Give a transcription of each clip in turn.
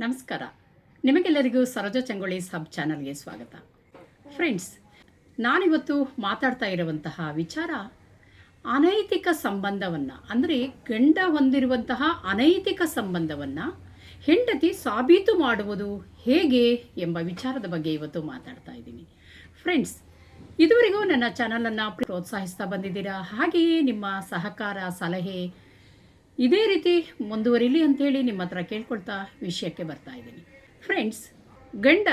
ನಮಸ್ಕಾರ. ನಿಮಗೆಲ್ಲರಿಗೂ ಸರೋಜ ಚಂಗೊಳಿ ಸಬ್ ಚಾನಲ್ಗೆ ಸ್ವಾಗತ. ಫ್ರೆಂಡ್ಸ್, ನಾನಿವತ್ತು ಮಾತಾಡ್ತಾ ಇರುವಂತಹ ವಿಚಾರ ಅನೈತಿಕ ಸಂಬಂಧವನ್ನು, ಅಂದರೆ ಗಂಡ ಹೊಂದಿರುವಂತಹ ಅನೈತಿಕ ಸಂಬಂಧವನ್ನು ಹೆಂಡತಿ ಸಾಬೀತು ಮಾಡುವುದು ಹೇಗೆ ಎಂಬ ವಿಚಾರದ ಬಗ್ಗೆ ಇವತ್ತು ಮಾತಾಡ್ತಾ ಇದ್ದೀನಿ. ಫ್ರೆಂಡ್ಸ್, ಇದುವರೆಗೂ ನನ್ನ ಚಾನಲನ್ನು ಪ್ರೋತ್ಸಾಹಿಸ್ತಾ ಬಂದಿದ್ದೀರಾ? ಹಾಗೆಯೇ ನಿಮ್ಮ ಸಹಕಾರ, ಸಲಹೆ ಇದೇ ರೀತಿ ಮುಂದುವರಿಲಿ ಅಂಥೇಳಿ ನಿಮ್ಮ ಹತ್ರ ಕೇಳ್ಕೊಳ್ತಾ ವಿಷಯಕ್ಕೆ ಬರ್ತಾ ಇದ್ದೀನಿ. ಫ್ರೆಂಡ್ಸ್ ಗಂಡ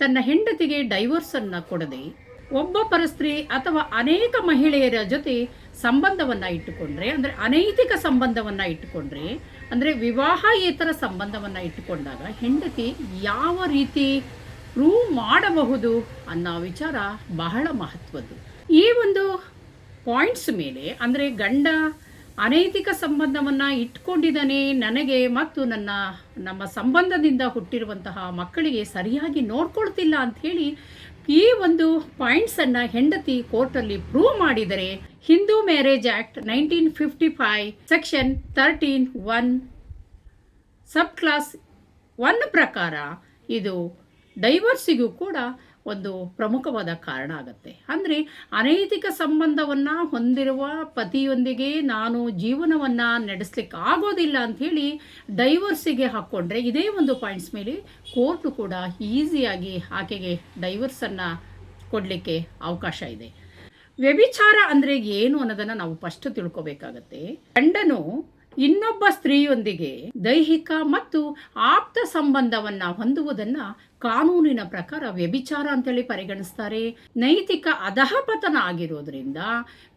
ತನ್ನ ಹೆಂಡತಿಗೆ ಡೈವೋರ್ಸನ್ನು ಕೊಡದೆ ಒಬ್ಬ ಪರಸ್ತ್ರೀ ಅಥವಾ ಅನೇಕ ಮಹಿಳೆಯರ ಜೊತೆ ಸಂಬಂಧವನ್ನು ಇಟ್ಟುಕೊಂಡ್ರೆ, ಅಂದರೆ ಅನೈತಿಕ ಸಂಬಂಧವನ್ನು ಇಟ್ಟುಕೊಂಡ್ರೆ, ಅಂದರೆ ವಿವಾಹೇತರ ಸಂಬಂಧವನ್ನು ಇಟ್ಟುಕೊಂಡಾಗ ಹೆಂಡತಿ ಯಾವ ರೀತಿ ಪ್ರೂವ್ ಮಾಡಬಹುದು ಅನ್ನೋ ವಿಚಾರ ಬಹಳ ಮಹತ್ವದ್ದು. ಈ ಒಂದು ಪಾಯಿಂಟ್ಸ್ ಮೇಲೆ, ಅಂದರೆ ಗಂಡ ಅನೈತಿಕ ಸಂಬಂಧವನ್ನು ಇಟ್ಕೊಂಡಿದ್ದಾನೆ ನನಗೆ ಮತ್ತು ನನ್ನ, ನಮ್ಮ ಸಂಬಂಧದಿಂದ ಹುಟ್ಟಿರುವಂತಹ ಮಕ್ಕಳಿಗೆ ಸರಿಯಾಗಿ ನೋಡ್ಕೊಳ್ತಿಲ್ಲ ಹೇಳಿ ಈ ಒಂದು ಪಾಯಿಂಟ್ಸನ್ನು ಹೆಂಡತಿ ಕೋರ್ಟಲ್ಲಿ ಪ್ರೂವ್ ಮಾಡಿದರೆ Hindu marriage act nineteen fifty five section thirteen one sub clause one ಪ್ರಕಾರ ಇದು ಡೈವರ್ಸಿಗೂ ಕೂಡ ಒಂದು ಪ್ರಮುಖವಾದ ಕಾರಣ ಆಗುತ್ತೆ. ಅಂದರೆ ಅನೈತಿಕ ಸಂಬಂಧವನ್ನು ಹೊಂದಿರುವ ಪತಿಯೊಂದಿಗೆ ನಾನು ಜೀವನವನ್ನು ನಡೆಸಲಿಕ್ಕೆ ಆಗೋದಿಲ್ಲ ಅಂಥೇಳಿ ಡೈವರ್ಸಿಗೆ ಹಾಕ್ಕೊಂಡ್ರೆ ಇದೇ ಒಂದು ಪಾಯಿಂಟ್ಸ್ ಮೇಲೆ ಕೋರ್ಟು ಕೂಡ ಈಸಿಯಾಗಿ ಆಕೆಗೆ ಡೈವರ್ಸನ್ನು ಕೊಡಲಿಕ್ಕೆ ಅವಕಾಶ ಇದೆ. ವ್ಯಭಿಚಾರ ಅಂದರೆ ಏನು ಅನ್ನೋದನ್ನು ನಾವು ಫಸ್ಟ್ ತಿಳ್ಕೊಬೇಕಾಗತ್ತೆ. ಗಂಡನು ಇನ್ನೊಬ್ಬ ಸ್ತ್ರೀಯೊಂದಿಗೆ ದೈಹಿಕ ಮತ್ತು ಆಪ್ತ ಸಂಬಂಧವನ್ನ ಹೊಂದುವುದನ್ನ ಕಾನೂನಿನ ಪ್ರಕಾರ ವ್ಯಭಿಚಾರ ಅಂತೇಳಿ ಪರಿಗಣಿಸ್ತಾರೆ. ನೈತಿಕ ಅಧಃಪತನ ಆಗಿರೋದ್ರಿಂದ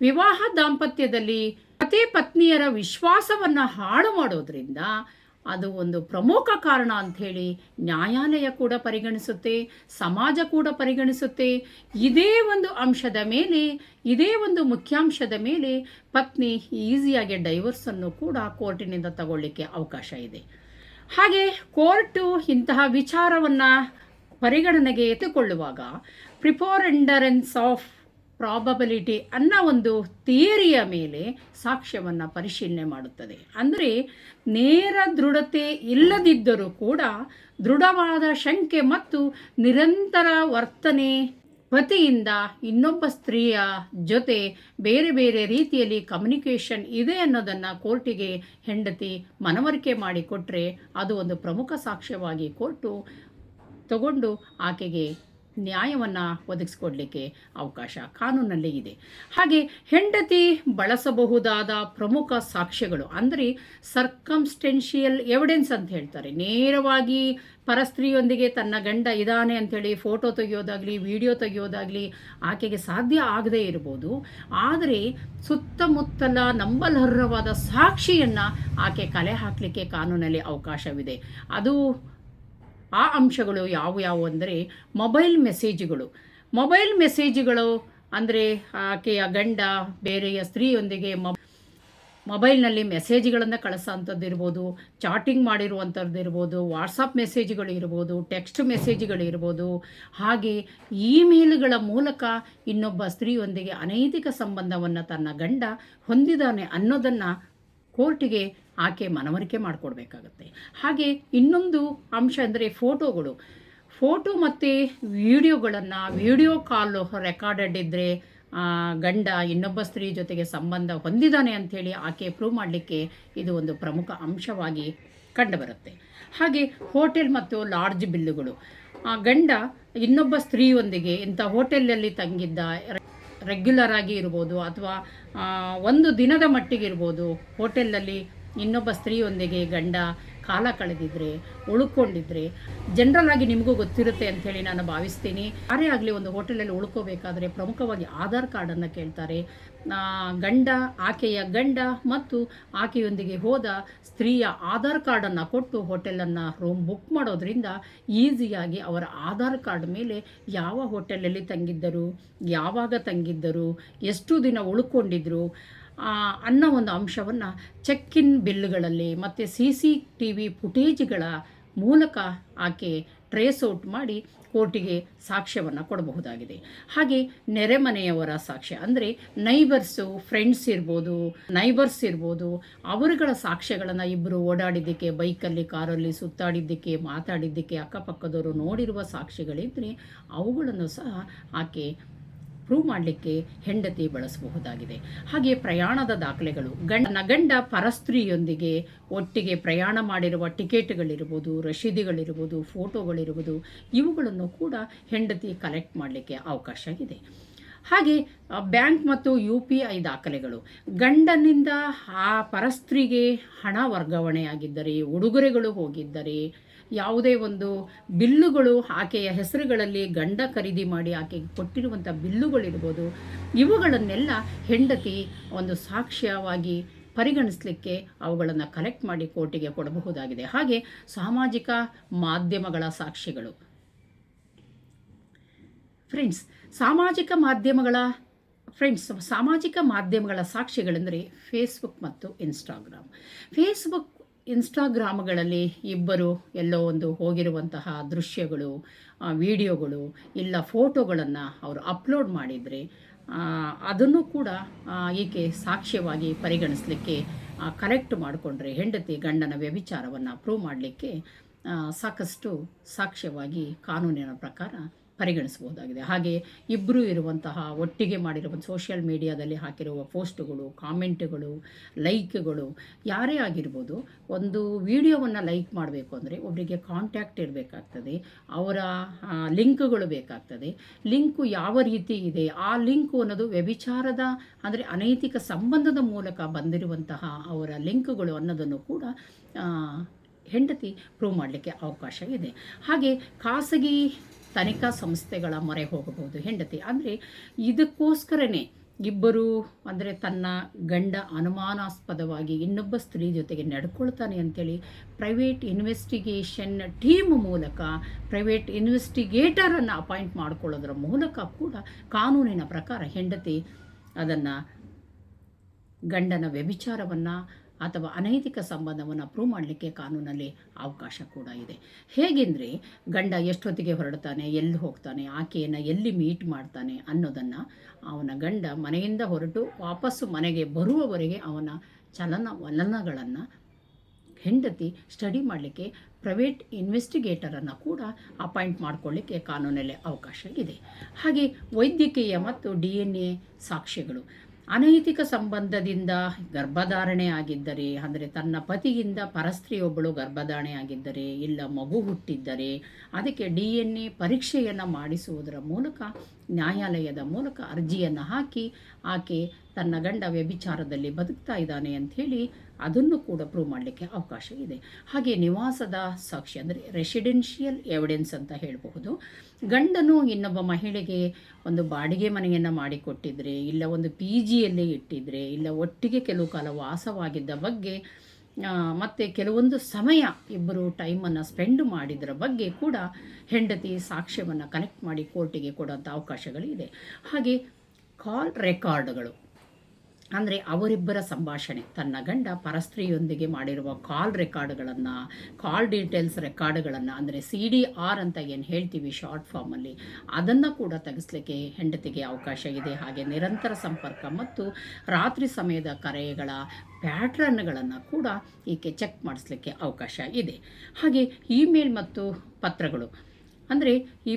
ವಿವಾಹ ದಾಂಪತ್ಯದಲ್ಲಿ ಪತಿ ಪತ್ನಿಯರ ವಿಶ್ವಾಸವನ್ನ ಹಾಳು ಮಾಡೋದ್ರಿಂದ ಅದು ಒಂದು ಪ್ರಮುಖ ಕಾರಣ ಅಂಥೇಳಿ ನ್ಯಾಯಾಲಯ ಕೂಡ ಪರಿಗಣಿಸುತ್ತೆ, ಸಮಾಜ ಕೂಡ ಪರಿಗಣಿಸುತ್ತೆ. ಇದೇ ಒಂದು ಅಂಶದ ಮೇಲೆ, ಇದೇ ಒಂದು ಮುಖ್ಯಾಂಶದ ಮೇಲೆ ಪತ್ನಿ ಈಸಿಯಾಗಿ ಡೈವರ್ಸನ್ನು ಕೂಡ ಕೋರ್ಟಿನಿಂದ ತಗೊಳ್ಳಿಕ್ಕೆ ಅವಕಾಶ ಇದೆ. ಹಾಗೆ ಕೋರ್ಟು ಇಂತಹ ವಿಚಾರವನ್ನು ಪರಿಗಣನೆಗೆ ಎತ್ತುಕೊಳ್ಳುವಾಗ ಪ್ರಿಪೋರೆಂಡರೆನ್ಸ್ ಆಫ್ ಪ್ರಾಬಬಿಲಿಟಿ ಅನ್ನೋ ಒಂದು ಥಿಯರಿಯ ಮೇಲೆ ಸಾಕ್ಷ್ಯವನ್ನು ಪರಿಶೀಲನೆ ಮಾಡುತ್ತದೆ. ಅಂದರೆ ನೇರ ದೃಢತೆ ಇಲ್ಲದಿದ್ದರೂ ಕೂಡ ದೃಢವಾದ ಶಂಕೆ ಮತ್ತು ನಿರಂತರ ವರ್ತನೆ ಪತಿಯಿಂದ ಇನ್ನೊಬ್ಬ ಸ್ತ್ರೀಯ ಜೊತೆ ಬೇರೆ ಬೇರೆ ರೀತಿಯಲ್ಲಿ ಕಮ್ಯುನಿಕೇಷನ್ ಇದೆ ಅನ್ನೋದನ್ನು ಕೋರ್ಟಿಗೆ ಹೆಂಡತಿ ಮನವರಿಕೆ ಮಾಡಿಕೊಟ್ರೆ ಅದು ಒಂದು ಪ್ರಮುಖ ಸಾಕ್ಷ್ಯವಾಗಿ ಕೋರ್ಟು ತಗೊಂಡು ಆಕೆಗೆ ನ್ಯಾಯವನ್ನು ಒದಗಿಸ್ಕೊಡ್ಲಿಕ್ಕೆ ಅವಕಾಶ ಕಾನೂನಲ್ಲಿ ಇದೆ. ಹಾಗೆ ಹೆಂಡತಿ ಬಳಸಬಹುದಾದ ಪ್ರಮುಖ ಸಾಕ್ಷ್ಯಗಳು ಅಂದರೆ ಸರ್ಕಮ್ಸ್ಟೆನ್ಷಿಯಲ್ ಎವಿಡೆನ್ಸ್ ಅಂತ ಹೇಳ್ತಾರೆ. ನೇರವಾಗಿ ಪರಸ್ತ್ರೀಯೊಂದಿಗೆ ತನ್ನ ಗಂಡ ಇದ್ದಾನೆ ಅಂಥೇಳಿ ಫೋಟೋ ತೆಗೆಯೋದಾಗಲಿ ವಿಡಿಯೋ ತೆಗೆಯೋದಾಗಲಿ ಆಕೆಗೆ ಸಾಧ್ಯ ಆಗದೇ ಇರ್ಬೋದು. ಆದರೆ ಸುತ್ತಮುತ್ತಲ ನಂಬಲರ್ಹವಾದ ಸಾಕ್ಷಿಯನ್ನು ಆಕೆ ಕಲೆ ಹಾಕಲಿಕ್ಕೆ ಕಾನೂನಲ್ಲಿ ಅವಕಾಶವಿದೆ. ಅದು ಆ ಅಂಶಗಳು ಯಾವು ಯಾವು ಅಂದರೆ ಮೊಬೈಲ್ ಮೆಸೇಜ್ಗಳು. ಮೊಬೈಲ್ ಮೆಸೇಜ್ಗಳು ಅಂದರೆ ಆಕೆಯ ಗಂಡ, ಬೇರೆಯ ಸ್ತ್ರೀಯೊಂದಿಗೆ ಮೊಬೈಲ್ನಲ್ಲಿ ಮೆಸೇಜ್ಗಳನ್ನು ಕಳಿಸೋಂಥದ್ದು ಇರ್ಬೋದು, ಚಾಟಿಂಗ್ ಮಾಡಿರುವಂಥದ್ದು ಇರ್ಬೋದು, ವಾಟ್ಸಪ್ ಮೆಸೇಜ್ಗಳು ಇರ್ಬೋದು, ಟೆಕ್ಸ್ಟ್ ಮೆಸೇಜ್ಗಳು ಇರ್ಬೋದು. ಹಾಗೆ ಇಮೇಲ್ಗಳ ಮೂಲಕ ಇನ್ನೊಬ್ಬ ಸ್ತ್ರೀಯೊಂದಿಗೆ ಅನೈತಿಕ ಸಂಬಂಧವನ್ನು ತನ್ನ ಗಂಡ ಹೊಂದಿದ್ದಾನೆ ಅನ್ನೋದನ್ನು ಕೋರ್ಟಿಗೆ ಆಕೆ ಮನವರಿಕೆ ಮಾಡಿಕೊಡ್ಬೇಕಾಗತ್ತೆ. ಹಾಗೆ ಇನ್ನೊಂದು ಅಂಶ ಅಂದರೆ ಫೋಟೋಗಳು. ಫೋಟೋ ಮತ್ತು ವಿಡಿಯೋಗಳನ್ನು, ವಿಡಿಯೋ ಕಾಲ್ ರೆಕಾರ್ಡೆಡ್ ಇದ್ದರೆ ಗಂಡ ಇನ್ನೊಬ್ಬ ಸ್ತ್ರೀ ಜೊತೆಗೆ ಸಂಬಂಧ ಹೊಂದಿದ್ದಾನೆ ಅಂಥೇಳಿ ಆಕೆ ಪ್ರೂವ್ ಮಾಡಲಿಕ್ಕೆ ಇದು ಒಂದು ಪ್ರಮುಖ ಅಂಶವಾಗಿ ಕಂಡುಬರುತ್ತೆ. ಹಾಗೆ ಹೋಟೆಲ್ ಮತ್ತು ಲಾಡ್ಜ್ ಬಿಲ್ಲುಗಳು. ಗಂಡ ಇನ್ನೊಬ್ಬ ಸ್ತ್ರೀಯೊಂದಿಗೆ ಇಂಥ ಹೋಟೆಲಲ್ಲಿ ತಂಗಿದ್ದ ರೆಗ್ಯುಲರ್ ಆಗಿ ಇರ್ಬೋದು ಅಥವಾ ಒಂದು ದಿನದ ಮಟ್ಟಿಗೆ ಇರ್ಬೋದು. ಹೋಟೆಲಲ್ಲಿ ಇನ್ನೊಬ್ಬ ಸ್ತ್ರೀಯೊಂದಿಗೆ ಗಂಡ ಕಾಲ ಕಳೆದಿದ್ರೆ, ಉಳ್ಕೊಂಡಿದ್ರೆ ಜನರಲ್ ಆಗಿ ನಿಮಗೂ ಗೊತ್ತಿರುತ್ತೆ ಅಂಥೇಳಿ ನಾನು ಭಾವಿಸ್ತೀನಿ. ಯಾರೇ ಆಗಲಿ ಒಂದು ಹೋಟೆಲಲ್ಲಿ ಉಳ್ಕೋಬೇಕಾದ್ರೆ ಪ್ರಮುಖವಾಗಿ ಆಧಾರ್ ಕಾರ್ಡನ್ನು ಕೇಳ್ತಾರೆ. ಗಂಡ, ಆಕೆಯ ಗಂಡ ಮತ್ತು ಆಕೆಯೊಂದಿಗೆ ಹೋದ ಸ್ತ್ರೀಯ ಆಧಾರ್ ಕಾರ್ಡನ್ನು ಕೊಟ್ಟು ಹೋಟೆಲನ್ನು ರೂಮ್ ಬುಕ್ ಮಾಡೋದ್ರಿಂದ ಈಸಿಯಾಗಿ ಅವರ ಆಧಾರ್ ಕಾರ್ಡ್ ಮೇಲೆ ಯಾವ ಹೋಟೆಲಲ್ಲಿ ತಂಗಿದ್ದರು, ಯಾವಾಗ ತಂಗಿದ್ದರು, ಎಷ್ಟು ದಿನ ಉಳ್ಕೊಂಡಿದ್ರು ಅನ್ನೋ ಒಂದು ಅಂಶವನ್ನು ಚೆಕ್ ಇನ್ ಬಿಲ್ಗಳಲ್ಲಿ ಮತ್ತು ಸಿ ಸಿ ಟಿ ವಿ ಫುಟೇಜ್ಗಳ ಮೂಲಕ ಆಕೆ ಟ್ರೇಸ್ ಔಟ್ ಮಾಡಿ ಕೋರ್ಟಿಗೆ ಸಾಕ್ಷ್ಯವನ್ನು ಕೊಡಬಹುದಾಗಿದೆ. ಹಾಗೆ ನೆರೆಮನೆಯವರ ಸಾಕ್ಷ್ಯ ಅಂದರೆ ನೈಬರ್ಸು ಫ್ರೆಂಡ್ಸ್ ಇರ್ಬೋದು ನೈಬರ್ಸ್ ಇರ್ಬೋದು, ಅವರುಗಳ ಸಾಕ್ಷ್ಯಗಳನ್ನು ಇಬ್ಬರು ಓಡಾಡಿದ್ದಕ್ಕೆ, ಬೈಕಲ್ಲಿ, ಕಾರಲ್ಲಿ ಸುತ್ತಾಡಿದ್ದಕ್ಕೆ, ಮಾತಾಡಿದ್ದಕ್ಕೆ, ಅಕ್ಕಪಕ್ಕದವರು ನೋಡಿರುವ ಸಾಕ್ಷಿಗಳಿದ್ದರೆ ಅವುಗಳನ್ನು ಸಹ ಆಕೆ ಪ್ರೂವ್ ಮಾಡಲಿಕ್ಕೆ ಹೆಂಡತಿ ಬಳಸಬಹುದಾಗಿದೆ. ಹಾಗೆ ಪ್ರಯಾಣದ ದಾಖಲೆಗಳು, ಗಂಡ ಗಂಡ ಪರಸ್ತ್ರೀಯೊಂದಿಗೆ ಒಟ್ಟಿಗೆ ಪ್ರಯಾಣ ಮಾಡಿರುವ ಟಿಕೆಟ್ಗಳಿರ್ಬೋದು, ರಶೀದಿಗಳಿರ್ಬೋದು, ಫೋಟೋಗಳಿರ್ಬೋದು, ಇವುಗಳನ್ನು ಕೂಡ ಹೆಂಡತಿ ಕಲೆಕ್ಟ್ ಮಾಡಲಿಕ್ಕೆ ಅವಕಾಶ ಇದೆ. ಹಾಗೆ ಬ್ಯಾಂಕ್ ಮತ್ತು ಯು ಪಿ ಐ ದಾಖಲೆಗಳು. ಗಂಡನಿಂದ ಆ ಪರಸ್ತ್ರೀಗೆ ಹಣ ವರ್ಗಾವಣೆಯಾಗಿದ್ದರೆ, ಉಡುಗೊರೆಗಳು ಹೋಗಿದ್ದರೆ ಯಾವುದೇ ಒಂದು ಬಿಲ್ಲುಗಳು ಆಕೆಯ ಹೆಸರುಗಳಲ್ಲಿ ಗಂಡ ಖರೀದಿ ಮಾಡಿ ಆಕೆಗೆ ಕೊಟ್ಟಿರುವಂಥ ಬಿಲ್ಲುಗಳಿರ್ಬೋದು, ಇವುಗಳನ್ನೆಲ್ಲ ಹೆಂಡತಿ ಒಂದು ಸಾಕ್ಷ್ಯವಾಗಿ ಪರಿಗಣಿಸಲಿಕ್ಕೆ ಅವುಗಳನ್ನು ಕಲೆಕ್ಟ್ ಮಾಡಿ ಕೋರ್ಟಿಗೆ ಕೊಡಬಹುದಾಗಿದೆ. ಹಾಗೆ ಸಾಮಾಜಿಕ ಮಾಧ್ಯಮಗಳ ಸಾಕ್ಷಿಗಳು ಫ್ರೆಂಡ್ಸ್ ಸಾಮಾಜಿಕ ಮಾಧ್ಯಮಗಳ ಫ್ರೆಂಡ್ಸ್ ಸಾಮಾಜಿಕ ಮಾಧ್ಯಮಗಳ ಸಾಕ್ಷಿಗಳೆಂದರೆ ಫೇಸ್ಬುಕ್ ಮತ್ತು ಇನ್ಸ್ಟಾಗ್ರಾಮ್ ಫೇಸ್ಬುಕ್ ಇನ್ಸ್ಟಾಗ್ರಾಮ್ಗಳಲ್ಲಿ ಇಬ್ಬರು ಎಲ್ಲೋ ಒಂದು ಹೋಗಿರುವಂತಹ ದೃಶ್ಯಗಳು ವಿಡಿಯೋಗಳು, ಇಲ್ಲ ಫೋಟೋಗಳನ್ನು ಅವರು ಅಪ್ಲೋಡ್ ಮಾಡಿದರೆ ಅದನ್ನು ಕೂಡ ಈಕೆ ಸಾಕ್ಷ್ಯವಾಗಿ ಪರಿಗಣಿಸಲಿಕ್ಕೆ ಕರೆಕ್ಟ್ ಮಾಡಿಕೊಂಡ್ರೆ ಹೆಂಡತಿ ಗಂಡನ ವ್ಯಭಿಚಾರವನ್ನು ಪ್ರೂವ್ ಮಾಡಲಿಕ್ಕೆ ಸಾಕಷ್ಟು ಸಾಕ್ಷ್ಯವಾಗಿ ಕಾನೂನಿನ ಪ್ರಕಾರ ಪರಿಗಣಿಸಬಹುದಾಗಿದೆ. ಹಾಗೆ ಇಬ್ಬರು ಇರುವಂತಹ ಒಟ್ಟಿಗೆ ಮಾಡಿರುವ ಸೋಷಿಯಲ್ ಮೀಡಿಯಾದಲ್ಲಿ ಹಾಕಿರುವ ಪೋಸ್ಟ್ಗಳು, ಕಾಮೆಂಟ್ಗಳು, ಲೈಕ್ಗಳು ಯಾರೇ ಆಗಿರ್ಬೋದು ಒಂದು ವಿಡಿಯೋವನ್ನು ಲೈಕ್ ಮಾಡಬೇಕು ಅಂದರೆ ಒಬ್ಬರಿಗೆ ಕಾಂಟ್ಯಾಕ್ಟ್ ಇರಬೇಕಾಗ್ತದೆ, ಅವರ ಲಿಂಕ್ಗಳು ಬೇಕಾಗ್ತದೆ. ಲಿಂಕು ಯಾವ ರೀತಿ ಇದೆ, ಆ ಲಿಂಕು ಅನ್ನೋದು ವ್ಯಭಿಚಾರದ ಅಂದರೆ ಅನೈತಿಕ ಸಂಬಂಧದ ಮೂಲಕ ಬಂದಿರುವಂತಹ ಅವರ ಲಿಂಕ್ಗಳು ಅನ್ನೋದನ್ನು ಕೂಡ ಹೆಂಡತಿ ಪ್ರೂವ್ ಮಾಡಲಿಕ್ಕೆ ಅವಕಾಶ ಇದೆ. ಹಾಗೆ ಖಾಸಗಿ ತನಿಖಾ ಸಂಸ್ಥೆಗಳ ಮೊರೆ ಹೋಗಬಹುದು. ಹೆಂಡತಿ ಅಂದರೆ ಇದಕ್ಕೋಸ್ಕರನೇ ಇಬ್ಬರು ಅಂದರೆ ತನ್ನ ಗಂಡ ಅನುಮಾನಾಸ್ಪದವಾಗಿ ಇನ್ನೊಬ್ಬ ಸ್ತ್ರೀ ಜೊತೆಗೆ ನಡ್ಕೊಳ್ತಾನೆ ಅಂತೇಳಿ ಪ್ರೈವೇಟ್ ಇನ್ವೆಸ್ಟಿಗೇಷನ್ ಟೀಮ್ ಮೂಲಕ ಪ್ರೈವೇಟ್ ಇನ್ವೆಸ್ಟಿಗೇಟರನ್ನು ಅಪಾಯಿಂಟ್ ಮಾಡಿಕೊಳ್ಳೋದ್ರ ಮೂಲಕ ಕೂಡ ಕಾನೂನಿನ ಪ್ರಕಾರ ಹೆಂಡತಿ ಅದನ್ನು ಗಂಡನ ವ್ಯಭಿಚಾರವನ್ನು ಅಥವಾ ಅನೈತಿಕ ಸಂಬಂಧವನ್ನು ಪ್ರೂವ್ ಮಾಡಲಿಕ್ಕೆ ಕಾನೂನಲ್ಲಿ ಅವಕಾಶ ಕೂಡ ಇದೆ. ಹೇಗೆಂದರೆ, ಗಂಡ ಎಷ್ಟೊತ್ತಿಗೆ ಹೊರಡ್ತಾನೆ, ಎಲ್ಲಿ ಹೋಗ್ತಾನೆ, ಆಕೆಯನ್ನು ಎಲ್ಲಿ ಮೀಟ್ ಮಾಡ್ತಾನೆ ಅನ್ನೋದನ್ನು ಅವನ ಗಂಡ ಮನೆಯಿಂದ ಹೊರಟು ವಾಪಸ್ಸು ಮನೆಗೆ ಬರುವವರೆಗೆ ಅವನ ಚಲನ ವಲನಗಳನ್ನು ಹೆಂಡತಿ ಸ್ಟಡಿ ಮಾಡಲಿಕ್ಕೆ ಪ್ರೈವೇಟ್ ಇನ್ವೆಸ್ಟಿಗೇಟರನ್ನು ಕೂಡ ಅಪಾಯಿಂಟ್ ಮಾಡಿಕೊಳ್ಳಿಕ್ಕೆ ಕಾನೂನಲ್ಲಿ ಅವಕಾಶ ಇದೆ. ಹಾಗೆ ವೈದ್ಯಕೀಯ ಮತ್ತು ಡಿ ಎನ್ ಎ ಸಾಕ್ಷ್ಯಗಳು. ಅನೈತಿಕ ಸಂಬಂಧದಿಂದ ಗರ್ಭಧಾರಣೆ ಆಗಿದ್ದರೆ, ಅಂದರೆ ತನ್ನ ಪತಿಯಿಂದ ಪರಸ್ತ್ರೀಯೊಬ್ಬಳು ಗರ್ಭಧಾರಣೆ ಆಗಿದ್ದರೆ, ಇಲ್ಲ ಮಗು ಹುಟ್ಟಿದ್ದರೆ, ಅದಕ್ಕೆ ಡಿ ಎನ್ ಎ ಪರೀಕ್ಷೆಯನ್ನು ಮಾಡಿಸುವುದರ ಮೂಲಕ, ನ್ಯಾಯಾಲಯದ ಮೂಲಕ ಅರ್ಜಿಯನ್ನು ಹಾಕಿ, ಆಕೆ ತನ್ನ ಗಂಡ ವ್ಯಭಿಚಾರದಲ್ಲಿ ಬದುಕ್ತಾ ಇದ್ದಾನೆ ಅಂಥೇಳಿ ಅದನ್ನು ಕೂಡ ಪ್ರೂವ್ ಮಾಡಲಿಕ್ಕೆ ಅವಕಾಶ ಇದೆ. ಹಾಗೆ ನಿವಾಸದ ಸಾಕ್ಷಿ ಅಂದರೆ ರೆಸಿಡೆನ್ಷಿಯಲ್ ಎವಿಡೆನ್ಸ್ ಅಂತ ಹೇಳಬಹುದು. ಗಂಡನು ಇನ್ನೊಬ್ಬ ಮಹಿಳೆಗೆ ಒಂದು ಬಾಡಿಗೆ ಮನೆಯನ್ನು ಮಾಡಿಕೊಟ್ಟಿದ್ರೆ, ಇಲ್ಲ ಒಂದು ಪಿ ಜಿಯಲ್ಲೇ ಇಟ್ಟಿದ್ರೆ, ಇಲ್ಲ ಒಟ್ಟಿಗೆ ಕೆಲವು ಕಾಲ ವಾಸವಾಗಿದ್ದ ಬಗ್ಗೆ ಮತ್ತು ಕೆಲವೊಂದು ಸಮಯ ಇಬ್ಬರು ಟೈಮನ್ನು ಸ್ಪೆಂಡ್ ಮಾಡಿದರ ಬಗ್ಗೆ ಕೂಡ ಹೆಂಡತಿ ಸಾಕ್ಷ್ಯವನ್ನು ಕಲೆಕ್ಟ್ ಮಾಡಿ ಕೋರ್ಟಿಗೆ ಅವಕಾಶಗಳು ಅವಕಾಶಗಳಿದೆ. ಹಾಗೆ ಕಾಲ್ ರೆಕಾರ್ಡ್ಗಳು ಅಂದರೆ ಅವರಿಬ್ಬರ ಸಂಭಾಷಣೆ. ತನ್ನ ಗಂಡ ಪರಸ್ತ್ರೀಯೊಂದಿಗೆ ಮಾಡಿರುವ ಕಾಲ್ ರೆಕಾರ್ಡ್ಗಳನ್ನು ಕಾಲ್ ಡೀಟೇಲ್ಸ್ ರೆಕಾರ್ಡ್ಗಳನ್ನು, ಅಂದರೆ ಸಿ ಡಿ ಆರ್ ಅಂತ ಏನು ಹೇಳ್ತೀವಿ ಶಾರ್ಟ್ ಫಾರ್ಮಲ್ಲಿ ಅದನ್ನು ಕೂಡ ತೆಗೆಸಲಿಕ್ಕೆ ಹೆಂಡತಿಗೆ ಅವಕಾಶ ಇದೆ. ಹಾಗೆ ನಿರಂತರ ಸಂಪರ್ಕ ಮತ್ತು ರಾತ್ರಿ ಸಮಯದ ಕರೆಗಳ ಪ್ಯಾಟ್ರನ್ಗಳನ್ನು ಕೂಡ ಈಕೆ ಚೆಕ್ ಮಾಡಿಸ್ಲಿಕ್ಕೆ ಅವಕಾಶ ಇದೆ. ಹಾಗೆ ಇಮೇಲ್ ಮತ್ತು ಪತ್ರಗಳು. ಅಂದರೆ ಈ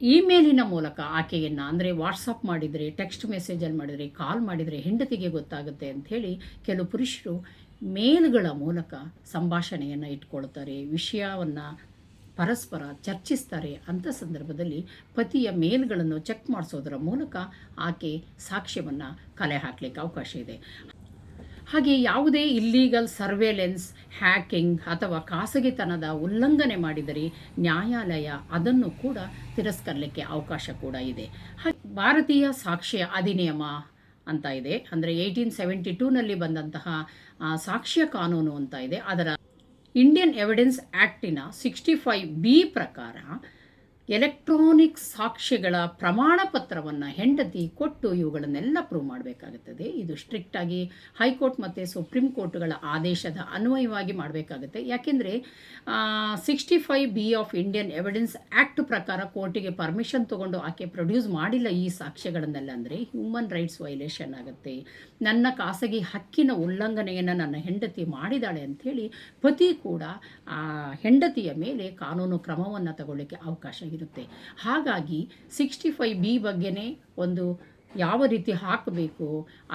ಇಮೇಲಿನ ಮೂಲಕ ಆಕೆಯನ್ನು ಅಂದರೆ ವಾಟ್ಸಪ್ ಮಾಡಿದರೆ ಟೆಕ್ಸ್ಟ್ ಮೆಸೇಜಲ್ಲಿ ಮಾಡಿದರೆ ಕಾಲ್ ಮಾಡಿದರೆ ಹೆಂಡತಿಗೆ ಗೊತ್ತಾಗುತ್ತೆ ಅಂಥೇಳಿ ಕೆಲವು ಪುರುಷರು ಮೇಲ್ಗಳ ಮೂಲಕ ಸಂಭಾಷಣೆಯನ್ನು ಇಟ್ಕೊಳ್ತಾರೆ, ವಿಷಯವನ್ನು ಪರಸ್ಪರ ಚರ್ಚಿಸ್ತಾರೆ ಅಂಥ ಸಂದರ್ಭದಲ್ಲಿ ಪತಿಯ ಮೇಲ್ಗಳನ್ನು ಚೆಕ್ ಮಾಡಿಸೋದರ ಮೂಲಕ ಆಕೆ ಸಾಕ್ಷ್ಯವನ್ನು ಕಲೆ ಹಾಕಲಿಕ್ಕೆ ಅವಕಾಶ ಇದೆ. ಹಾಗೆ ಯಾವುದೇ ಇಲ್ಲೀಗಲ್ ಸರ್ವೇಲೆನ್ಸ್ ಹ್ಯಾಕಿಂಗ್ ಅಥವಾ ಖಾಸಗಿತನದ ಉಲ್ಲಂಘನೆ ಮಾಡಿದರೆ ನ್ಯಾಯಾಲಯ ಅದನ್ನು ಕೂಡ ತಿರಸ್ಕರಲಿಕ್ಕೆ ಅವಕಾಶ ಕೂಡ ಇದೆ. ಭಾರತೀಯ ಸಾಕ್ಷ್ಯ ಅಧಿನಿಯಮ ಅಂತ ಇದೆ. ಅಂದರೆ ಏಯ್ಟೀನ್ ಸೆವೆಂಟಿ ಟೂನಲ್ಲಿ ಬಂದಂತಹ ಸಾಕ್ಷ್ಯ ಕಾನೂನು ಅಂತ ಇದೆ. ಅದರ ಇಂಡಿಯನ್ ಎವಿಡೆನ್ಸ್ ಆ್ಯಕ್ಟಿನ ಸಿಕ್ಸ್ಟಿ ಫೈವ್ ಬಿ ಪ್ರಕಾರ ಎಲೆಕ್ಟ್ರಾನಿಕ್ ಸಾಕ್ಷ್ಯಗಳ ಪ್ರಮಾಣ ಪತ್ರವನ್ನು ಹೆಂಡತಿ ಕೊಟ್ಟು ಇವುಗಳನ್ನೆಲ್ಲ ಪ್ರೂವ್ ಮಾಡಬೇಕಾಗುತ್ತದೆ. ಇದು ಸ್ಟ್ರಿಕ್ಟಾಗಿ ಹೈಕೋರ್ಟ್ ಮತ್ತು ಸುಪ್ರೀಂ ಕೋರ್ಟ್ಗಳ ಆದೇಶದ ಅನ್ವಯವಾಗಿ ಮಾಡಬೇಕಾಗುತ್ತೆ. ಯಾಕೆಂದರೆ sixty five B of Indian evidence act ಪ್ರಕಾರ ಕೋರ್ಟಿಗೆ ಪರ್ಮಿಷನ್ ತೊಗೊಂಡು ಆಕೆ ಪ್ರೊಡ್ಯೂಸ್ ಮಾಡಿಲ್ಲ ಈ ಸಾಕ್ಷ್ಯಗಳನ್ನೆಲ್ಲ ಅಂದರೆ ಹ್ಯೂಮನ್ ರೈಟ್ಸ್ ವೈಲೇಷನ್ ಆಗುತ್ತೆ. ನನ್ನ ಖಾಸಗಿ ಹಕ್ಕಿನ ಉಲ್ಲಂಘನೆಯನ್ನು ನನ್ನ ಹೆಂಡತಿ ಮಾಡಿದಾಳೆ ಅಂಥೇಳಿ ಪತಿ ಕೂಡ ಆ, ಹೆಂಡತಿಯ ಮೇಲೆ ಕಾನೂನು ಕ್ರಮವನ್ನು ತಗೊಳ್ಳಿಕ್ಕೆ ಅವಕಾಶ ಇರುತ್ತೆ. ಹಾಗಾಗಿ ಸಿಕ್ಸ್ಟಿ ಫೈವ್ ಬಿ ಬಗ್ಗೆನೇ ಒಂದು ಯಾವ ರೀತಿ ಹಾಕಬೇಕು,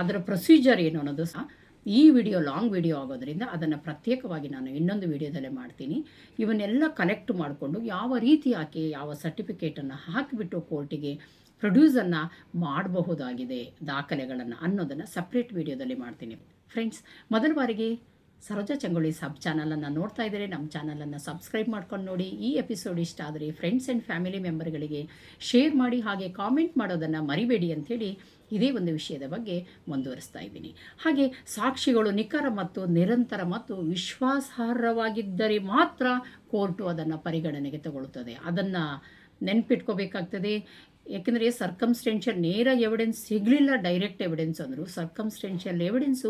ಅದರ ಪ್ರೊಸೀಜರ್ ಏನು ಅನ್ನೋದು ಸಹ ಈ ವಿಡಿಯೋ ಲಾಂಗ್ ವಿಡಿಯೋ ಆಗೋದ್ರಿಂದ ಅದನ್ನು ಪ್ರತ್ಯೇಕವಾಗಿ ನಾನು ಇನ್ನೊಂದು ವಿಡಿಯೋದಲ್ಲೇ ಮಾಡ್ತೀನಿ. ಇವನ್ನೆಲ್ಲ ಕಲೆಕ್ಟ್ ಮಾಡಿಕೊಂಡು ಯಾವ ರೀತಿ ಹಾಕಿ ಯಾವ ಸರ್ಟಿಫಿಕೇಟನ್ನು ಹಾಕಿಬಿಟ್ಟು ಕೋರ್ಟಿಗೆ ಪ್ರೊಡ್ಯೂಸನ್ನು ಮಾಡಬಹುದಾಗಿದೆ, ದಾಖಲೆಗಳನ್ನು ಅನ್ನೋದನ್ನು ಸಪ್ರೇಟ್ ವಿಡಿಯೋದಲ್ಲಿ ಮಾಡ್ತೀನಿ. ಫ್ರೆಂಡ್ಸ್ ಮೊದಲ ಬಾರಿಗೆ ಸರೋಜಾ ಚಂಗೊಳ್ಳಿ ಸಬ್ ಚಾನಲನ್ನು ನೋಡ್ತಾ ಇದ್ದರೆ, ನಮ್ಮ ಚಾನಲನ್ನು ಸಬ್ಸ್ಕ್ರೈಬ್ ಮಾಡ್ಕೊಂಡು ನೋಡಿ. ಈ ಎಪಿಸೋಡ್ ಇಷ್ಟ ಆದರೆ ಫ್ರೆಂಡ್ಸ್ ಆ್ಯಂಡ್ ಫ್ಯಾಮಿಲಿ ಮೆಂಬರ್ಗಳಿಗೆ ಶೇರ್ ಮಾಡಿ ಹಾಗೆ ಕಾಮೆಂಟ್ ಮಾಡೋದನ್ನು ಮರಿಬೇಡಿ ಅಂಥೇಳಿ ಇದೇ ಒಂದು ವಿಷಯದ ಬಗ್ಗೆ ಮುಂದುವರಿಸ್ತಾ ಇದ್ದೀನಿ. ಹಾಗೆ ಸಾಕ್ಷಿಗಳು ನಿಖರ ಮತ್ತು ನಿರಂತರ ಮತ್ತು ವಿಶ್ವಾಸಾರ್ಹವಾಗಿದ್ದರೆ ಮಾತ್ರ ಕೋರ್ಟು ಅದನ್ನು ಪರಿಗಣನೆಗೆ ತಗೊಳ್ಳುತ್ತದೆ. ಅದನ್ನು ನೆನ್ಪಿಟ್ಕೋಬೇಕಾಗ್ತದೆ. ಏಕೆಂದರೆ ಸರ್ಕಮ್ಸ್ಟೆನ್ಷಿಯಲ್ ನೇರ ಎವಿಡೆನ್ಸ್ ಸಿಗಲಿಲ್ಲ ಡೈರೆಕ್ಟ್ ಎವಿಡೆನ್ಸ್ ಅಂದರು. ಸರ್ಕಮ್ಸ್ಟೆನ್ಷಿಯಲ್ ಎವಿಡೆನ್ಸು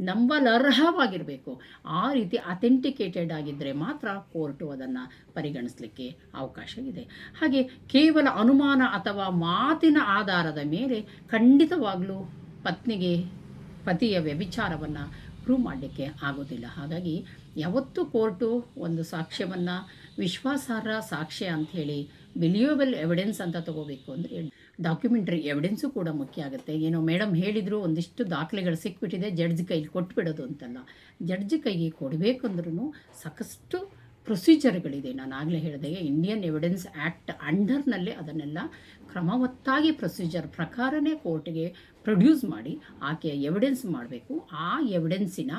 ನಂಬಲರ್ಹವಾಗಿರಬೇಕು. ಆ ರೀತಿ ಅಥೆಂಟಿಕೇಟೆಡ್ ಆಗಿದ್ದರೆ ಮಾತ್ರ ಕೋರ್ಟು ಅದನ್ನು ಪರಿಗಣಿಸಲಿಕ್ಕೆ ಅವಕಾಶ ಇದೆ. ಹಾಗೆ ಕೇವಲ ಅನುಮಾನ ಅಥವಾ ಮಾತಿನ ಆಧಾರದ ಮೇಲೆ ಖಂಡಿತವಾಗಲೂ ಪತ್ನಿಗೆ, ಪತಿಯ ವ್ಯಭಿಚಾರವನ್ನು ಪ್ರೂವ್ ಮಾಡಲಿಕ್ಕೆ ಆಗೋದಿಲ್ಲ. ಹಾಗಾಗಿ ಯಾವತ್ತೂ ಕೋರ್ಟು ಒಂದು ಸಾಕ್ಷ್ಯವನ್ನು ವಿಶ್ವಾಸಾರ್ಹ ಸಾಕ್ಷ್ಯ ಅಂಥೇಳಿ ಬಿಲಿಯಬಲ್ ಎವಿಡೆನ್ಸ್ ಅಂತ ತಗೋಬೇಕು ಅಂದರೆ ಡಾಕ್ಯುಮೆಂಟ್ರಿ ಎವಿಡೆನ್ಸು ಕೂಡ ಮುಖ್ಯ ಆಗುತ್ತೆ. ಏನೋ ಮೇಡಮ್ ಹೇಳಿದರು ಒಂದಿಷ್ಟು ದಾಖಲೆಗಳು ಸಿಕ್ಬಿಟ್ಟಿದೆ, ಜಡ್ಜ್ ಕೈಲಿ ಕೊಟ್ಬಿಡೋದು ಅಂತಲ್ಲ. ಜಡ್ಜ್ ಕೈಗೆ ಕೊಡಬೇಕಂದ್ರೂ ಸಾಕಷ್ಟು ಪ್ರೊಸೀಜರ್ಗಳಿದೆ. ನಾನು ಆಗಲೇ ಹೇಳಿದೆ, ಇಂಡಿಯನ್ ಎವಿಡೆನ್ಸ್ ಆ್ಯಕ್ಟ್ ಅಂಡರ್ನಲ್ಲೇ ಅದನ್ನೆಲ್ಲ ಕ್ರಮವತ್ತಾಗಿ ಪ್ರೊಸೀಜರ್ ಪ್ರಕಾರನೇ ಕೋರ್ಟ್ಗೆ ಪ್ರೊಡ್ಯೂಸ್ ಮಾಡಿ ಆಕೆಯ ಎವಿಡೆನ್ಸ್ ಮಾಡಬೇಕು. ಆ ಎವಿಡೆನ್ಸಿನ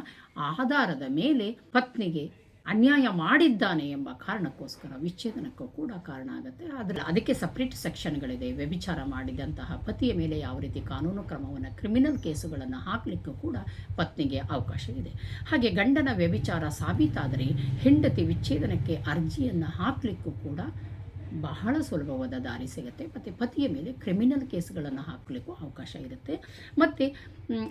ಆಧಾರದ ಮೇಲೆ ಪತ್ನಿಗೆ ಅನ್ಯಾಯ ಮಾಡಿದ್ದಾನೆ ಎಂಬ ಕಾರಣಕ್ಕೋಸ್ಕರ ವಿಚ್ಛೇದನಕ್ಕೂ ಕೂಡ ಕಾರಣ ಆಗುತ್ತೆ. ಆದರೆ ಅದಕ್ಕೆ ಸಪ್ರೇಟ್ ಸೆಕ್ಷನ್ಗಳಿದೆ ವ್ಯಭಿಚಾರ ಮಾಡಿದಂತಹ ಪತಿಯ ಮೇಲೆ ಯಾವ ರೀತಿ ಕಾನೂನು ಕ್ರಮವನ್ನು ಕ್ರಿಮಿನಲ್ ಕೇಸುಗಳನ್ನು ಹಾಕಲಿಕ್ಕೂ ಕೂಡ ಪತ್ನಿಗೆ ಅವಕಾಶ ಇದೆ. ಹಾಗೆ ಗಂಡನ ವ್ಯಭಿಚಾರ ಸಾಬೀತಾದರೆ ಹೆಂಡತಿ ವಿಚ್ಛೇದನಕ್ಕೆ ಅರ್ಜಿಯನ್ನು ಹಾಕಲಿಕ್ಕೂ ಕೂಡ ಬಹಳ ಸುಲಭವಾದ ದಾರಿ ಸಿಗುತ್ತೆ. ಮತ್ತು ಪತಿಯ ಮೇಲೆ ಕ್ರಿಮಿನಲ್ ಕೇಸ್ಗಳನ್ನು ಹಾಕಲಿಕ್ಕೂ ಅವಕಾಶ ಇರುತ್ತೆ. ಮತ್ತು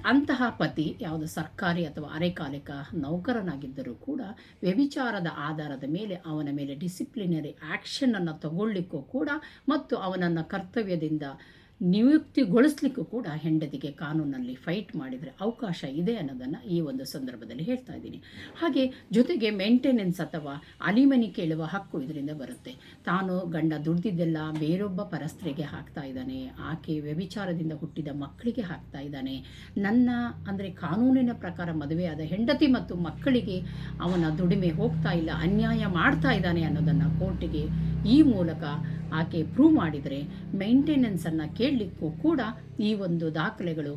ಅಂತಹ ಪತಿ ಯಾವುದು ಸರ್ಕಾರಿ ಅಥವಾ ಅರೆಕಾಲಿಕ ನೌಕರನಾಗಿದ್ದರೂ ಕೂಡ ವ್ಯವಿಚಾರದ ಆಧಾರದ ಮೇಲೆ ಅವನ ಮೇಲೆ ಡಿಸಿಪ್ಲಿನರಿ ಆ್ಯಕ್ಷನನ್ನು ತಗೊಳ್ಳಿಕ್ಕೂ ಕೂಡ ಮತ್ತು ಅವನನ್ನು ಕರ್ತವ್ಯದಿಂದ ನಿಯುಕ್ತಿಗೊಳಿಸ್ಲಿಕ್ಕೂ ಕೂಡ ಹೆಂಡತಿಗೆ ಕಾನೂನಲ್ಲಿ ಫೈಟ್ ಮಾಡಿದರೆ ಅವಕಾಶ ಇದೆ ಅನ್ನೋದನ್ನು ಈ ಒಂದು ಸಂದರ್ಭದಲ್ಲಿ ಹೇಳ್ತಾ ಇದ್ದೀನಿ. ಹಾಗೆ ಜೊತೆಗೆ ಮೇಂಟೆನೆನ್ಸ್ ಅಥವಾ ಅಲಿಮನಿ ಕೇಳುವ ಹಕ್ಕು ಇದರಿಂದ ಬರುತ್ತೆ. ತಾನು ಗಂಡ ದುಡ್ದಿದ್ದೆಲ್ಲ ಬೇರೊಬ್ಬ ಪರಸ್ತ್ರೀಗೆ ಹಾಕ್ತಾ ಇದ್ದಾನೆ. ಆಕೆ ವ್ಯಭಿಚಾರದಿಂದ ಹುಟ್ಟಿದ ಮಕ್ಕಳಿಗೆ ಹಾಕ್ತಾ ಇದ್ದಾನೆ. ನನ್ನ ಅಂದರೆ ಕಾನೂನಿನ ಪ್ರಕಾರ ಮದುವೆಯಾದ ಹೆಂಡತಿ ಮತ್ತು ಮಕ್ಕಳಿಗೆ ಅವನ ದುಡಿಮೆ ಹೋಗ್ತಾ ಇಲ್ಲ, ಅನ್ಯಾಯ ಮಾಡ್ತಾ ಇದ್ದಾನೆ ಅನ್ನೋದನ್ನು ಕೋರ್ಟಿಗೆ ಈ ಮೂಲಕ ಆಕೆ ಪ್ರೂವ್ ಮಾಡಿದರೆ ಮೇಂಟೆನೆನ್ಸನ್ನು ಕೇಳಲಿಕ್ಕೂ ಕೂಡ ಈ ಒಂದು ದಾಖಲೆಗಳು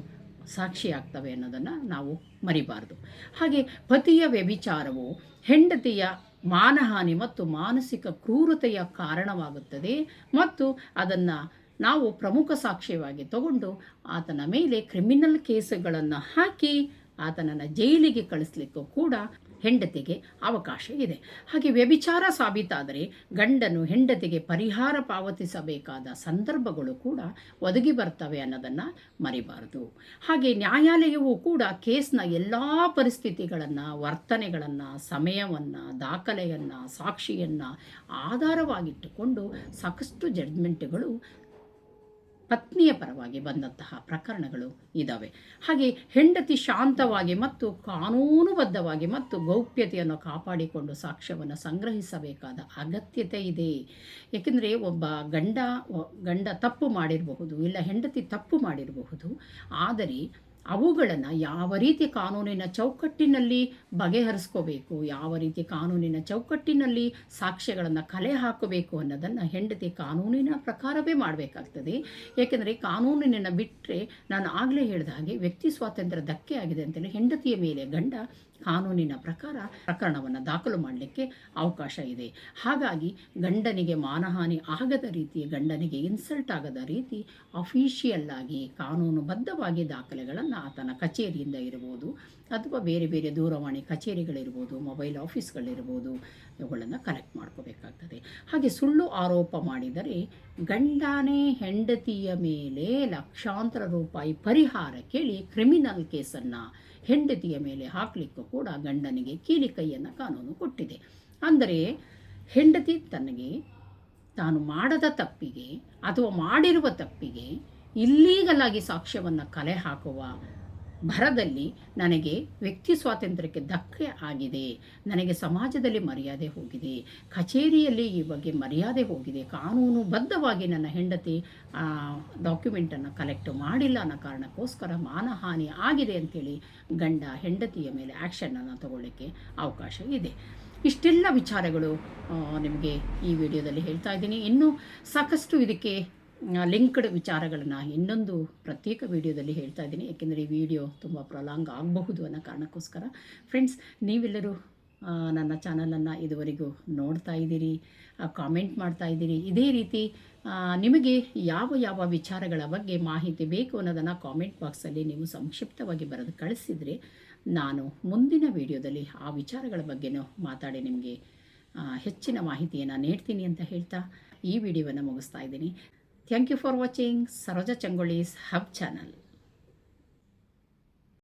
ಸಾಕ್ಷಿಯಾಗ್ತವೆ ಅನ್ನೋದನ್ನು ನಾವು ಮರಿಬಾರ್ದು. ಹಾಗೆ ಪತಿಯ ವ್ಯಭಿಚಾರವು ಹೆಂಡತಿಯ ಮಾನಹಾನಿ ಮತ್ತು ಮಾನಸಿಕ ಕ್ರೂರತೆಯ ಕಾರಣವಾಗುತ್ತದೆ ಮತ್ತು ಅದನ್ನು ನಾವು ಪ್ರಮುಖ ಸಾಕ್ಷ್ಯವಾಗಿ ತಗೊಂಡು ಆತನ ಮೇಲೆ ಕ್ರಿಮಿನಲ್ ಕೇಸುಗಳನ್ನು ಹಾಕಿ ಆತನನ್ನು ಜೈಲಿಗೆ ಕಳಿಸ್ಲಿಕ್ಕೂ ಕೂಡ ಹೆಂಡತಿಗೆ ಅವಕಾಶ ಇದೆ. ಹಾಗೆ ವ್ಯಭಿಚಾರ ಸಾಬೀತಾದರೆ ಗಂಡನು ಹೆಂಡತಿಗೆ ಪರಿಹಾರ ಪಾವತಿಸಬೇಕಾದ ಸಂದರ್ಭಗಳು ಕೂಡ ಒದಗಿ ಬರ್ತವೆ ಅನ್ನೋದನ್ನು ಮರಿಬಾರದು. ಹಾಗೆ ನ್ಯಾಯಾಲಯವು ಕೂಡ ಕೇಸ್ನ ಎಲ್ಲ ಪರಿಸ್ಥಿತಿಗಳನ್ನು, ವರ್ತನೆಗಳನ್ನು, ಸಮಯವನ್ನು, ದಾಖಲೆಯನ್ನು, ಸಾಕ್ಷಿಯನ್ನು ಆಧಾರವಾಗಿಟ್ಟುಕೊಂಡು ಸಾಕಷ್ಟು ಜಡ್ಜ್ಮೆಂಟ್ಗಳು ಪತ್ನಿಯ ಪರವಾಗಿ ಬಂದಂತಹ ಪ್ರಕರಣಗಳು ಇದ್ದಾವೆ ಹಾಗೆ ಹೆಂಡತಿ ಶಾಂತವಾಗಿ ಮತ್ತು ಕಾನೂನುಬದ್ಧವಾಗಿ ಮತ್ತು ಗೌಪ್ಯತೆಯನ್ನು ಕಾಪಾಡಿಕೊಂಡು ಸಾಕ್ಷ್ಯವನ್ನು ಸಂಗ್ರಹಿಸಬೇಕಾದ ಅಗತ್ಯತೆ ಇದೆ. ಏಕೆಂದರೆ ಒಬ್ಬ ಗಂಡ ಗಂಡ ತಪ್ಪು ಮಾಡಿರಬಹುದು, ಇಲ್ಲ ಹೆಂಡತಿ ತಪ್ಪು ಮಾಡಿರಬಹುದು, ಆದರೆ ಅವುಗಳನ್ನು ಯಾವ ರೀತಿ ಕಾನೂನಿನ ಚೌಕಟ್ಟಿನಲ್ಲಿ ಬಗೆಹರಿಸ್ಕೋಬೇಕು, ಯಾವ ರೀತಿ ಕಾನೂನಿನ ಚೌಕಟ್ಟಿನಲ್ಲಿ ಸಾಕ್ಷ್ಯಗಳನ್ನು ಕಲೆ ಹಾಕಬೇಕು ಅನ್ನೋದನ್ನು ಹೆಂಡತಿ ಕಾನೂನಿನ ಪ್ರಕಾರವೇ ಮಾಡಬೇಕಾಗ್ತದೆ. ಏಕೆಂದರೆ ಕಾನೂನಿನ ಬಿಟ್ಟರೆ ನಾನು ಆಗಲೇ ಹೇಳಿದ ಹಾಗೆ ವ್ಯಕ್ತಿ ಸ್ವಾತಂತ್ರ್ಯ ಧಕ್ಕೆ ಆಗಿದೆ ಅಂತೇಳಿ ಹೆಂಡತಿಯ ಮೇಲೆ ಗಂಡ ಕಾನೂನಿನ ಪ್ರಕಾರ ಪ್ರಕರಣವನ್ನು ದಾಖಲು ಮಾಡಲಿಕ್ಕೆ ಅವಕಾಶ ಇದೆ. ಹಾಗಾಗಿ ಗಂಡನಿಗೆ ಮಾನಹಾನಿ ಆಗದ ರೀತಿ, ಗಂಡನಿಗೆ ಇನ್ಸಲ್ಟ್ ಆಗದ ರೀತಿ ಅಫಿಷಿಯಲ್ ಆಗಿ ಕಾನೂನುಬದ್ಧವಾಗಿ ದಾಖಲೆಗಳನ್ನು ಆತನ ಕಚೇರಿಯಿಂದ ಇರ್ಬೋದು ಅಥವಾ ಬೇರೆ ಬೇರೆ ದೂರವಾಣಿ ಕಚೇರಿಗಳಿರ್ಬೋದು ಮೊಬೈಲ್ ಆಫೀಸ್ಗಳಿರ್ಬೋದು ಇವುಗಳನ್ನು ಕಲೆಕ್ಟ್ ಮಾಡ್ಕೋಬೇಕಾಗ್ತದೆ. ಹಾಗೆ ಸುಳ್ಳು ಆರೋಪ ಮಾಡಿದರೆ ಗಂಡನೇ ಹೆಂಡತಿಯ ಮೇಲೆ ಲಕ್ಷಾಂತರ ರೂಪಾಯಿ ಪರಿಹಾರ ಕೇಳಿ ಕ್ರಿಮಿನಲ್ ಕೇಸನ್ನು ಹೆಂಡತಿಯ ಮೇಲೆ ಹಾಕಲಿಕ್ಕೂ ಕೂಡ ಗಂಡನಿಗೆ ಕೀಲಿ ಕೈಯನ್ನು ಕಾನೂನು ಕೊಟ್ಟಿದೆ. ಅಂದರೆ ಹೆಂಡತಿ ತನಗೆ ತಾನು ಮಾಡದ ತಪ್ಪಿಗೆ ಅಥವಾ ಮಾಡಿರುವ ತಪ್ಪಿಗೆ ಇಲ್ಲೀಗಲಾಗಿ ಸಾಕ್ಷ್ಯವನ್ನು ಕಲೆ ಹಾಕುವ ಭರದಲ್ಲಿ ನನಗೆ ವ್ಯಕ್ತಿ ಸ್ವಾತಂತ್ರ್ಯಕ್ಕೆ ಧಕ್ಕೆ ಆಗಿದೆ. ನನಗೆ ಸಮಾಜದಲ್ಲಿ ಮರ್ಯಾದೆ ಹೋಗಿದೆ. ಕಚೇರಿಯಲ್ಲಿ ಈ ಬಗ್ಗೆ ಮರ್ಯಾದೆ ಹೋಗಿದೆ. ಕಾನೂನುಬದ್ಧವಾಗಿ ನನ್ನ ಹೆಂಡತಿ ಡಾಕ್ಯುಮೆಂಟನ್ನು ಕಲೆಕ್ಟ್ ಮಾಡಿಲ್ಲ ಅನ್ನೋ ಕಾರಣಕ್ಕೋಸ್ಕರ ಮಾನಹಾನಿ ಆಗಿದೆ ಅಂಥೇಳಿ ಗಂಡ ಹೆಂಡತಿಯ ಮೇಲೆ ಆ್ಯಕ್ಷನನ್ನು ತಗೊಳ್ಳಿಕ್ಕೆ ಅವಕಾಶ ಇದೆ. ಇಷ್ಟೆಲ್ಲ ವಿಚಾರಗಳು ನಿಮಗೆ ಈ ವಿಡಿಯೋದಲ್ಲಿ ಹೇಳ್ತಾ ಇದ್ದೀನಿ. ಇನ್ನೂ ಸಾಕಷ್ಟು ಇದಕ್ಕೆ ಲಿಂಕ್ಡ್ ವಿಚಾರಗಳನ್ನು ಇನ್ನೊಂದು ಪ್ರತ್ಯೇಕ ವಿಡಿಯೋದಲ್ಲಿ ಹೇಳ್ತಾ ಇದ್ದೀನಿ. ಏಕೆಂದರೆ ಈ ವಿಡಿಯೋ ತುಂಬ ಪ್ರಲಾಂಗ್ ಆಗಬಹುದು ಅನ್ನೋ ಕಾರಣಕ್ಕೋಸ್ಕರ. ಫ್ರೆಂಡ್ಸ್ ನೀವೆಲ್ಲರೂ ನನ್ನ ಚಾನಲನ್ನು ಇದುವರೆಗೂ ನೋಡ್ತಾ ಇದ್ದೀರಿ ಕಾಮೆಂಟ್ ಮಾಡ್ತಾ ಇದ್ದೀರಿ. ಇದೇ ರೀತಿ ನಿಮಗೆ ಯಾವ ಯಾವ ವಿಚಾರಗಳ ಬಗ್ಗೆ ಮಾಹಿತಿ ಬೇಕು ಅನ್ನೋದನ್ನು ಕಾಮೆಂಟ್ ಬಾಕ್ಸಲ್ಲಿ ನೀವು ಸಂಕ್ಷಿಪ್ತವಾಗಿ ಬರೆದು ಕಳಿಸಿದರೆ ನಾನು ಮುಂದಿನ ವಿಡಿಯೋದಲ್ಲಿ ಆ ವಿಚಾರಗಳ ಬಗ್ಗೆನೂ ಮಾತಾಡಿ ನಿಮಗೆ ಹೆಚ್ಚಿನ ಮಾಹಿತಿಯನ್ನು ನೀಡ್ತೀನಿ ಅಂತ ಹೇಳ್ತಾ ಈ ವಿಡಿಯೋವನ್ನು ಮುಗಿಸ್ತಾ ಇದ್ದೀನಿ. Thank you for watching Saroja Changoli's Hub channel.